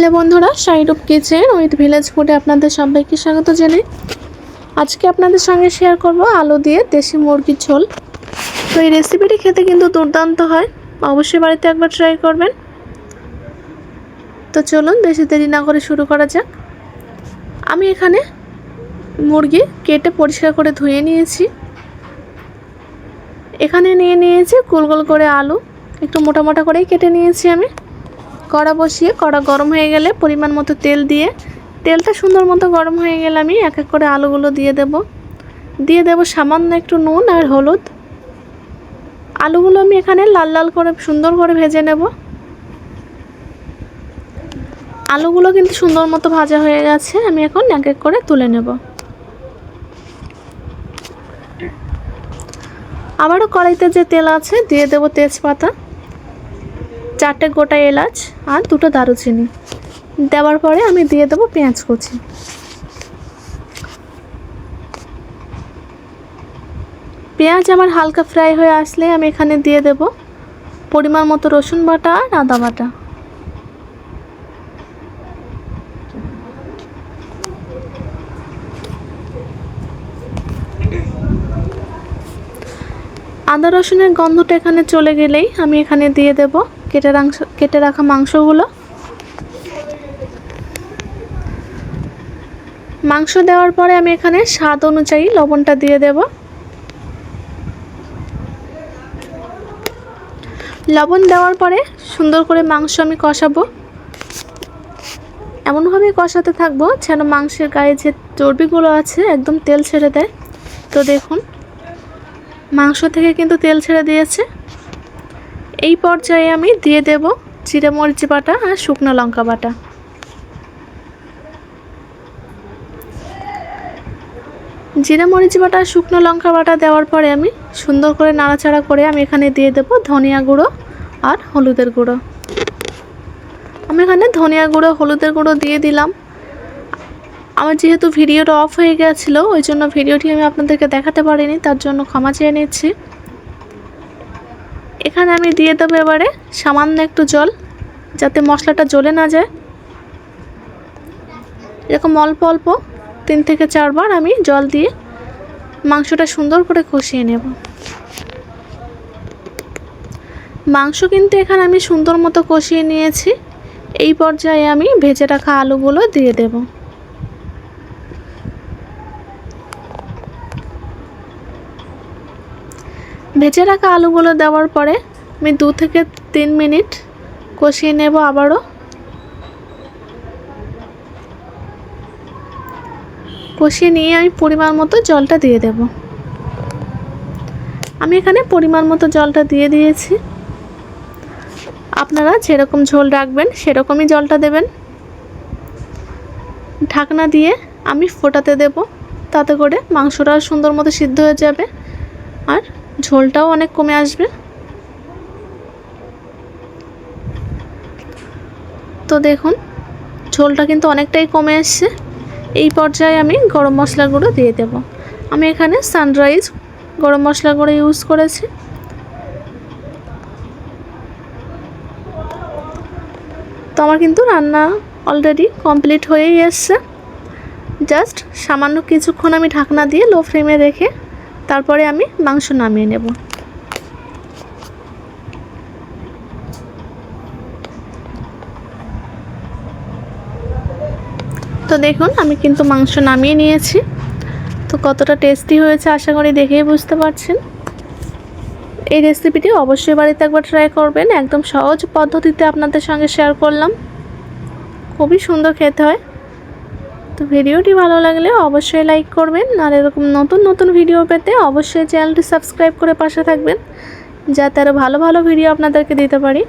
Hello বন্ধুরা, শাইরুপ kitchen, with village ফুডে আপনাদের সবাইকে স্বাগত জানাই। আজকে আপনাদের সঙ্গে শেয়ার করব আলু দিয়ে দেশি মুরগির ঝোল। তো এই রেসিপিটি খেতে কিন্তু দুর্দান্ত হয়, অবশ্যই বাড়িতে একবার ট্রাই করবেন। তো চলুন, বেশি দেরি না করে শুরু করা যাক। আমি এখানে মুরগি কেটে পরিষ্কার করে ধুয়ে নিয়েছি। এখানে নিয়ে নিয়েছি, গোল গোল করে আলু, একটু মোটা মোটা করেই কেটে নিয়েছি আমি। কড়া বসিয়ে, কড়া গরম হয়ে গেলে পরিমাণ মতো তেল দিয়ে, তেলটা সুন্দর মতো গরম হয়ে গেলে আমি এক এক করে আলুগুলো দিয়ে দেব। দিয়ে দেব সামান্য একটু নুন আর হলুদ। আলুগুলো আমি এখানে লাল লাল করে, সুন্দর করে ভেজে নেব। আলুগুলো কিন্তু সুন্দর মতো ভাজা হয়ে গেছে, আমি এখন এক এক করে তুলে নেব। আবারও কড়াইতে যে তেল আছে, দিয়ে দেব তেজপাতা। চারটে গোটা এলাচ আর দুটো দারুচিনি। দেওয়ার পরে আমি দিয়ে দেবো পেঁয়াজ কুচি। পেঁয়াজ আমার হালকা ফ্রাই হয়ে আসলে আমি এখানে দিয়ে দেব। পরিমাণ মতো রসুন বাটা আর আদা বাটা। আদা রসুনের গন্ধটা এখানে চলে গেলেই আমি এখানে দিয়ে দেব কেটে রাংস কেটে রাখা মাংসগুলো। মাংস দেওয়ার পরে আমি এখানে স্বাদ অনুযায়ী লবণটা দিয়ে দেব। লবণ দেওয়ার পরে সুন্দর করে মাংস আমি কষাবো। এমনভাবে কষাতে থাকব যেন মাংসের গায়ে যে চর্বিগুলো আছে, একদম তেল ছেড়ে দেয়। তো দেখুন মাংস থেকে কিন্তু তেল ছেড়ে দিয়েছে। এই পর্যায়ে আমি দিয়ে দেব জিরে মরিচ বাটা আর শুকনো লঙ্কা বাটা। জিরে মরিচ বাটা আর শুকনো লঙ্কা বাটা দেওয়ার পরে আমি সুন্দর করে নাড়াচাড়া করে আমি এখানে দিয়ে দেব ধনিয়া গুঁড়ো আর হলুদের গুঁড়ো। আমি এখানে ধনিয়া গুঁড়ো, হলুদের গুঁড়ো দিয়ে দিলাম। আমার যেহেতু ভিডিওটা অফ হয়ে গেছিল, ওই জন্য ভিডিওটি আমি আপনাদেরকে দেখাতে পারিনি, তার জন্য ক্ষমা চেয়ে নিচ্ছি। এখানে আমি দিয়ে দেবো এবারে সামান্য একটু জল, যাতে মশলাটা জ্বলে না যায়। এরকম অল্প অল্প তিন থেকে চারবার আমি জল দিয়ে মাংসটা সুন্দর করে কষিয়ে নেব। মাংস কিন্তু এখানে আমি সুন্দর মতো কষিয়ে নিয়েছি। এই পর্যায়ে আমি ভেজে রাখা আলুগুলো দিয়ে দেবো। ভেজে রাখা আলুগুলো দেওয়ার পরে আমি দু থেকে তিন মিনিট কষিয়ে নেব আবারও। কষিয়ে নিয়ে আমি পরিমাণ মতো জলটা দিয়ে দেব। আমি এখানে পরিমাণ মতো জলটা দিয়ে দিয়েছি। আপনারা যেরকম ঝোল রাখবেন সেরকমই জলটা দেবেন। ঢাকনা দিয়ে আমি ফোটাতে দেব। তাতে করে মাংসটা সুন্দর মতো সিদ্ধ হয়ে যাবে। আর ঝোলটাও অনেক কমে আসবে। তো দেখুন, ঝোলটা কিন্তু অনেকটাই কমে এসছে এই পর্যায়ে আমি গরম মশলা গুঁড়ো দিয়ে দেব। আমি এখানে সানরাইজ গরম মশলা গুঁড়ো ইউজ করেছি। তো আমার কিন্তু রান্না অলরেডি কমপ্লিট হয়েই এসছে। জাস্ট সামান্য কিছুক্ষণ আমি ঢাকনা দিয়ে লো ফ্লেমে রেখে তারপরে আমি মাংস নামিয়ে নেব। তো দেখুন, আমি কিন্তু মাংস নামিয়ে নিয়েছি। তো কতটা টেস্টি হয়েছে আশা করি দেখেই বুঝতে পারছেন। এই রেসিপিটি অবশ্যই বাড়িতে একবার ট্রাই করবেন। একদম সহজ পদ্ধতিতে আপনাদের সঙ্গে শেয়ার করলাম। খুবই সুন্দর খেতে হয়। তো ভিডিওটি ভালো লাগলে অবশ্যই লাইক করবেন। আর এরকম নতুন নতুন ভিডিও পেতে অবশ্যই চ্যানেলটি সাবস্ক্রাইব করে পাশে থাকবেন। যাতে আরও ভালো ভালো ভিডিও আপনাদেরকে দিতে পারি।